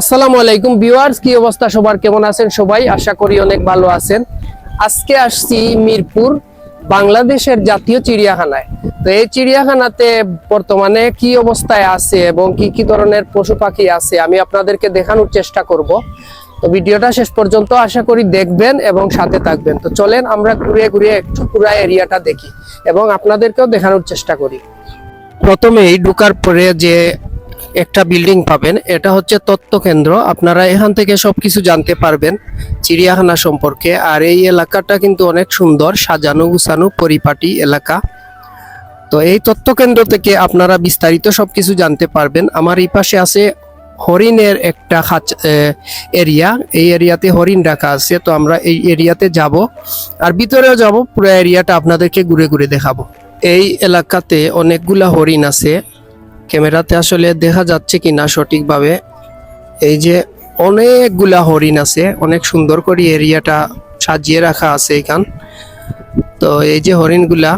আসসালামু আলাইকুম ভিউয়ার্স, কি অবস্থা? সবার কেমন আছেন সবাই? আশা করি অনেক ভালো আছেন। আজকে আসছি মিরপুর, বাংলাদেশের জাতীয় চিড়িয়াখানায়। তো এই চিড়িয়াখানাতে বর্তমানে কি অবস্থায় আছে এবং কি কি ধরনের পশু পাখি আছে আমি আপনাদেরকে দেখানোর চেষ্টা করব। তো ভিডিওটা শেষ পর্যন্ত আশা করি দেখবেন এবং সাথে থাকবেন। তো চলেন আমরা ঘুরে ঘুরে একটু পুরো এরিয়াটা দেখি এবং আপনাদেরকেও দেখানোর চেষ্টা করি। প্রথমেই ঢুকার পরে যে একটা বিল্ডিং পাবেন। এটা হচ্ছে তত্ত্ব কেন্দ্র। আপনারা এখান থেকে সবকিছু জানতে পারবেন চিড়িয়াখানা সম্পর্কে। আর এই এলাকাটা কিন্তু অনেক সুন্দর, সাজানো গুছানো পরিপাটি এলাকা। তো এই তত্ত্ব কেন্দ্র থেকে আপনারা বিস্তারিত সবকিছু জানতে পারবেন। আমার এই পাশে আছে হরিণের একটা খাঁচ এরিয়া এই এরিয়াতে হরিণ রাখা আছে। তো আমরা এই এরিয়াতে যাব। আর ভিতরেও যাব। পুরো এরিয়াটা আপনাদেরকে ঘুরে ঘুরে দেখাবো। এই এলাকাতে অনেকগুলা হরিণ আছে। ক্যামেরাতে আসলে দেখা যাচ্ছে কিনা সঠিকভাবে, এই যে অনেকগুলা হরিণ আছে, অনেক সুন্দর করে এরিয়াটা সাজিয়ে রাখা আছে এখান তো এই যে হরিণগুলা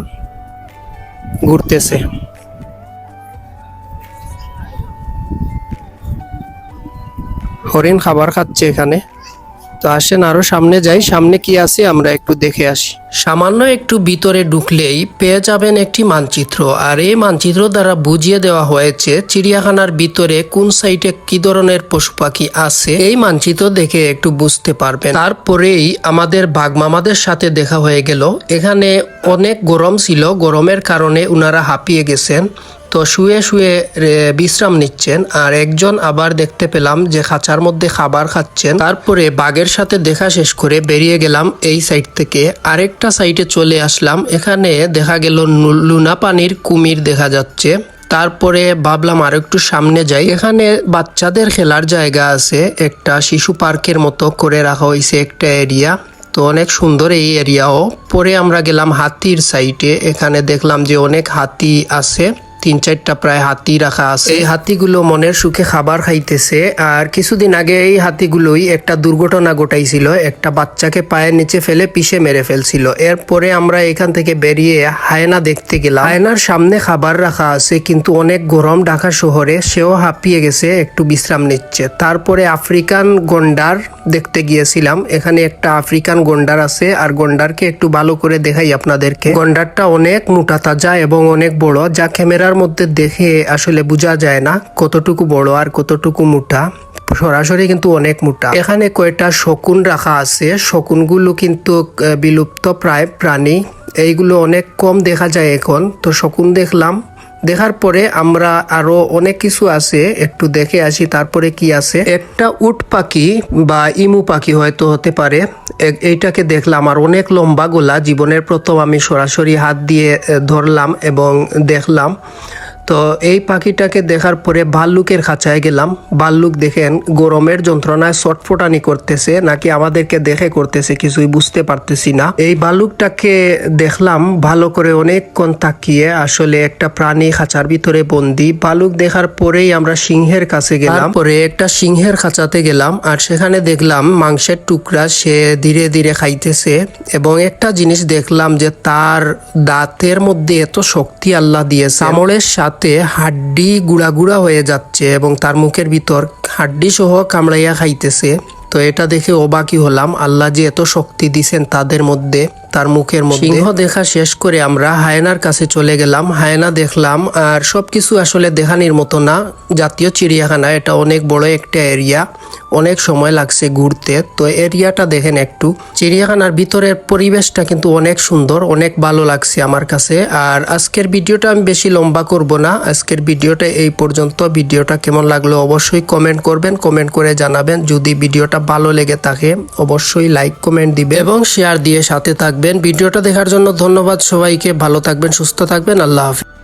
ঘুরতেছে। হরিণ খাবার খাচ্ছে এখানে। তো আসেন আরও সামনে যাই, সামনে কি আছে আমরা একটু দেখে আসি। সামান্য একটু ভিতরে ঢুকলেই পেয়ে যাবেন একটি মানচিত্র। আর এই মানচিত্র দ্বারা বুঝিয়ে দেওয়া হয়েছে চিড়িয়াখানার ভিতরে কোন সাইটে কি ধরনের পশু পাখি আছে। এই মানচিত্র দেখে একটু বুঝতে পারবেন। তারপরেই আমাদের বাগমামাদের সাথে দেখা হয়ে গেল। এখানে অনেক গরম ছিল। গরমের কারণে উনারা হাঁপিয়ে গেছেন। তো শুয়ে শুয়ে বিশ্রাম নিচ্ছেন। আর একজন আবার দেখতে পেলাম যে খাঁচার মধ্যে খাবার খাচ্ছেন। তারপরে বাঘের সাথে দেখা শেষ করে বেরিয়ে গেলাম এই সাইড থেকে। আরেকটা সাইডে চলে আসলাম। এখানে দেখা গেল লুনা পানির কুমির দেখা যাচ্ছে। তারপরে ভাবলাম আর একটু সামনে যাই। এখানে বাচ্চাদের খেলার জায়গা আছে। একটা শিশু পার্কের মতো করে রাখা হয়েছে একটা এরিয়া। তো অনেক সুন্দর এই এরিয়াও। পরে আমরা গেলাম হাতির সাইটে। এখানে দেখলাম যে অনেক হাতি আছে। তিন চারটা প্রায় হাতি রাখা আছে। এই হাতিগুলো মনের সুখে খাবার খাইতেছে আর কিছুদিন আগে এই হাতিগুলোই একটা দুর্ঘটনা ঘটাইছিল। একটা বাচ্চাকে পায়ের নিচে ফেলে পিষে মেরে ফেলছিল। এরপরে আমরা এখান থেকে বেরিয়ে হায়না দেখতে গেলাম। হায়নার সামনে খাবার রাখা আছে, কিন্তু অনেক গরম ঢাকা শহরে। সেও হাঁপিয়ে গেছে, একটু বিশ্রাম নিচ্ছে। তারপরে আফ্রিকান গন্ডার দেখতে গিয়েছিলাম। এখানে একটা আফ্রিকান গন্ডার আছে আর গন্ডারকে একটু ভালো করে দেখাই আপনাদেরকে। গন্ডারটা অনেক মোটা, তাজা এবং অনেক বড়। যা ক্যামেরার মধ্যে দেখে আসলে বোঝা যায় না কতটুকু বড় আর কতটুকু মোটা। সরাসরি কিন্তু অনেক মোটা। এখানে কয়টা শকুন রাখা আছে। শকুনগুলো কিন্তু বিলুপ্ত প্রায় প্রাণী। এইগুলো অনেক কম দেখা যায় এখন। তো শকুন দেখলাম। দেখার পরে আমরা আরও অনেক কিছু আছে। একটু দেখে আসি তারপরে কি আছে। একটা উট পাখি বা ইমু পাখি হয়তো হতে পারে। এইটাকে দেখলাম আর অনেক লম্বা গোলা। জীবনের প্রথম আমি সরাসরি হাত দিয়ে ধরলাম এবং দেখলাম। তো এই পাখিটাকে দেখার পরে ভাল্লুকের খাঁচায় গেলাম। ভাল্লুক দেখেন গরমের যন্ত্রণায় ছটফটানি করতেছে, নাকি আমাদেরকে দেখে করতেছে, কিছুই বুঝতে পারতেছি না। এই ভাল্লুকটাকে দেখলাম, ভালো করে অনেকক্ষণ তাকিয়ে আসলে একটা প্রাণী খাঁচার ভিতরে বন্দি। ভালুক দেখার পরেই আমরা সিংহের কাছে গেলাম। পরে একটা সিংহের খাঁচাতে গেলাম, আর সেখানে দেখলাম মাংসের টুকরা সে ধীরে ধীরে খাইতেছে। এবং একটা জিনিস দেখলাম যে তার দাঁতের মধ্যে এত শক্তি আল্লাহ দিয়েছে। চামড়ের সাথে হাড্ডি গুড়া গুড়া হয়ে যাচ্ছে এবং তার মুখের ভিতর হাড্ডি সহ কামড়াইয়া খাইতেছে। তো এটা দেখে অবাকি হলাম, আল্লাহ যে এত শক্তি দিছেন তাদের মধ্যে। তার মুখের মধ্যে। সিংহ দেখা শেষ করে আমরা হায়নার কাছে চলে গেলাম। হায়না দেখলাম আর সবকিছু আসলে দেখানির মতো না। জাতীয় চিড়িয়াখানা এটা অনেক বড় একটা এরিয়া অনেক সময় লাগছে ঘুরতে। তো এরিয়াটা দেখেন একটু। চিড়িয়াখানার ভিতরের পরিবেশটা কিন্তু অনেক সুন্দর অনেক ভালো লাগছে আমার কাছে। আর আজকের ভিডিওটা আমি বেশি লম্বা করব না। আজকের ভিডিওটা এই পর্যন্ত। ভিডিওটা কেমন লাগল অবশ্যই কমেন্ট করবেন। কমেন্ট করে জানাবেন। যদি ভিডিওটা ভালো লেগে থাকে অবশ্যই লাইক কমেন্ট দিবে এবং শেয়ার দিয়ে সাথে থাকবেন। ভিডিওটা দেখার জন্য ধন্যবাদ সবাইকে। ভালো থাকবেন সুস্থ থাকবেন। আল্লাহ হাফিজ।